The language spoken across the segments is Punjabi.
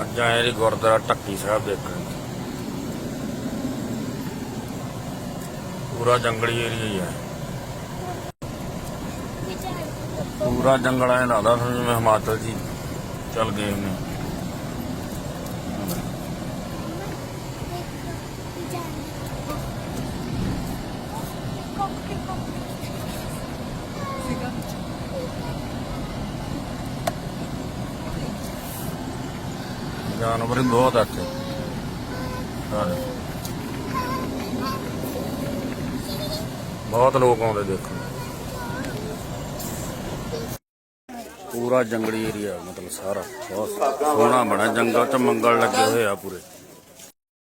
ਅੱਜ ਆਏ ਜੀ ਗੁਰਦੁਆਰਾ ਟੱਕੀ ਸਾਹਿਬ ਦੇਖਣ। ਪੂਰਾ ਜੰਗਲੀ ਏਰੀਆ ਹੀ ਹੈ ਪੂਰਾ ਜੰਗਲ ਐ ਲੱਗਦਾ ਸਮਝ ਮੈਂ ਹਿਮਾਚਲ ਜੀ ਚੱਲ ਗਏ ਹੁੰਦੇ ਜਾਨਵਰ ਹੀ ਬਹੁਤ ਬਹੁਤ ਲੋਕ ਆਉਂਦੇ ਦੇਖਣ। ਪੂਰਾ ਜੰਗਲੀ ਏਰੀਆ ਮਤਲਬ ਸਾਰਾ। ਬਹੁਤ ਸੋਹਣਾ ਬਣਾ ਜੰਗਲ ਚ ਮੰਗਲ ਲੱਗੇ ਹੋਏ ਆ ਪੂਰੇ।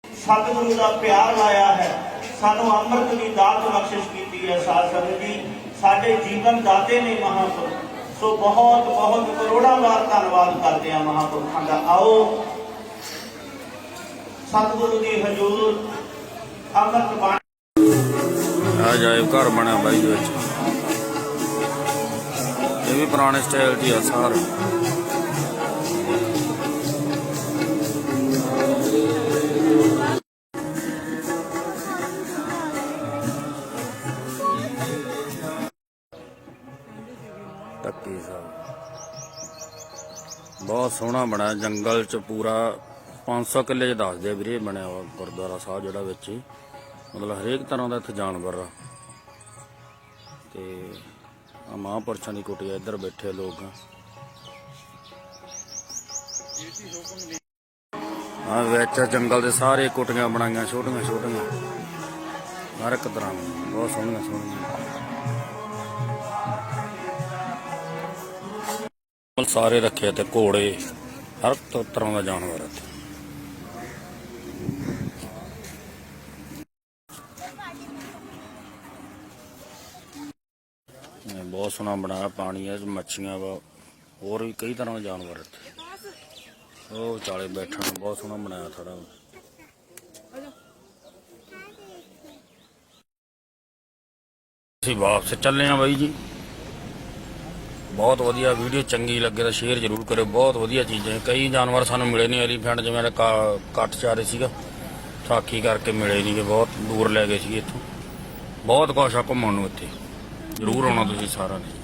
ਸਤਿਗੁਰੂ ਦਾ ਪਿਆਰ ਲਾਇਆ ਹੈ। ਸਾਨੂੰ ਅੰਮ੍ਰਿਤ ਦੀ ਦਾਤ ਬਖਸ਼ਿਸ਼ ਕੀਤੀ ਹੈ ਸਾਧ ਸੰਗਤ ਜੀ। ਸਾਡੇ ਜੀਵਨ ਦਾਤੇ ਨੇ ਮਹਾਂਪੁਰਖ। ਸੋ ਬਹੁਤ ਬਹੁਤ ਕਰੋੜਾਂ ਵਾਰ ਧੰਨਵਾਦ ਕਰਦੇ ਆ ਮਹਾਂਪੁਰਖਾਂ ਦਾ। ਆਓ ਸਤਿਗੁਰੂ ਦੀ ਹਜ਼ੂਰ, ਅੰਮ੍ਰਿਤ ਬਾਣੀ ਆ ਜਾਏ, ਘਰ ਬਣਿਆ ਬਾਈ ਵਿੱਚ। ਇਹ ਵੀ ਪੁਰਾਣੇ ਸਟਾਈਲ ਦੀ ਆ ਸਾਰ। ਟੱਕੀ ਸਾਹਿਬ। ਬਹੁਤ ਸੋਹਣਾ ਬਣਿਆ ਜੰਗਲ ਚ ਪੂਰਾ। 500 ਕਿੱਲੇ ਚ ਦੱਸਦੇ ਆ ਵੀਰੇ, ਬਣਿਆ ਵਾ ਗੁਰਦੁਆਰਾ ਸਾਹਿਬ ਜਿਹੜਾ ਵਿੱਚ ਹੀ। ਮਤਲਬ ਹਰੇਕ ਤਰ੍ਹਾਂ ਦਾ ਇੱਥੇ ਜਾਨਵਰ ਆ। ਤੇ ਆ ਮਹਾਂਪੁਰਸ਼ਾਂ ਦੀ ਕੁਟੀਆ ਇੱਧਰ ਬੈਠੇ ਲੋਕ। ਆ ਵਿੱਚ ਜੰਗਲ ਦੇ ਸਾਰੇ ਕੁਟੀਆਂ ਬਣਾਈਆਂ, ਛੋਟੀਆਂ ਛੋਟੀਆਂ। ਹਰ ਇੱਕ ਤਰ੍ਹਾਂ ਬਹੁਤ ਸੋਹਣੀਆਂ ਸੋਹਣੀਆਂ। ਸਾਰੇ ਰੱਖੇ ਤੇ ਘੋੜੇ, ਹਰ ਤਰ੍ਹਾਂ ਦਾ ਜਾਨਵਰ ਇੱਥੇ। ਇਹ ਬਹੁਤ ਸੋਹਣਾ ਬਣਾਇਆ ਪਾਣੀ ਹੈ ਮੱਛੀਆਂ ਵਾ, ਹੋਰ ਵੀ ਕਈ ਤਰ੍ਹਾਂ ਦੇ ਜਾਨਵਰ ਇੱਥੇ। ਉਹ ਚਾਲੇ ਬੈਠਣ ਨੂੰ ਬਹੁਤ ਸੋਹਣਾ ਬਣਾਇਆ ਥੜਾ ਅਸੀਂ ਵਾਪਸ ਚੱਲੇ ਆ ਬਾਈ ਜੀ। ਬਹੁਤ ਵਧੀਆ ਵੀਡੀਓ, ਚੰਗੀ ਲੱਗੇ ਤਾਂ ਸ਼ੇਅਰ ਜ਼ਰੂਰ ਕਰਿਓ। ਬਹੁਤ ਵਧੀਆ ਚੀਜ਼ਾਂ ਕਈ ਜਾਨਵਰ ਸਾਨੂੰ ਮਿਲੇ ਨਹੀਂ, ਐਲੀਫੈਂਟ ਜਿਵੇਂ ਕਾ- ਕੱਟ ਚਾਰੇ ਸੀਗਾ। ਸਾਖੀ ਕਰਕੇ ਮਿਲੇ ਨਹੀਂ ਬਹੁਤ ਦੂਰ ਲੈ ਗਏ ਸੀ ਇੱਥੋਂ। ਬਹੁਤ ਕੁਛ ਆ ਘੁੰਮਣ ਨੂੰ ਇੱਥੇ। ਜ਼ਰੂਰ ਆਉਣਾ ਤੁਸੀਂ ਸਾਰਿਆਂ ਨੇ।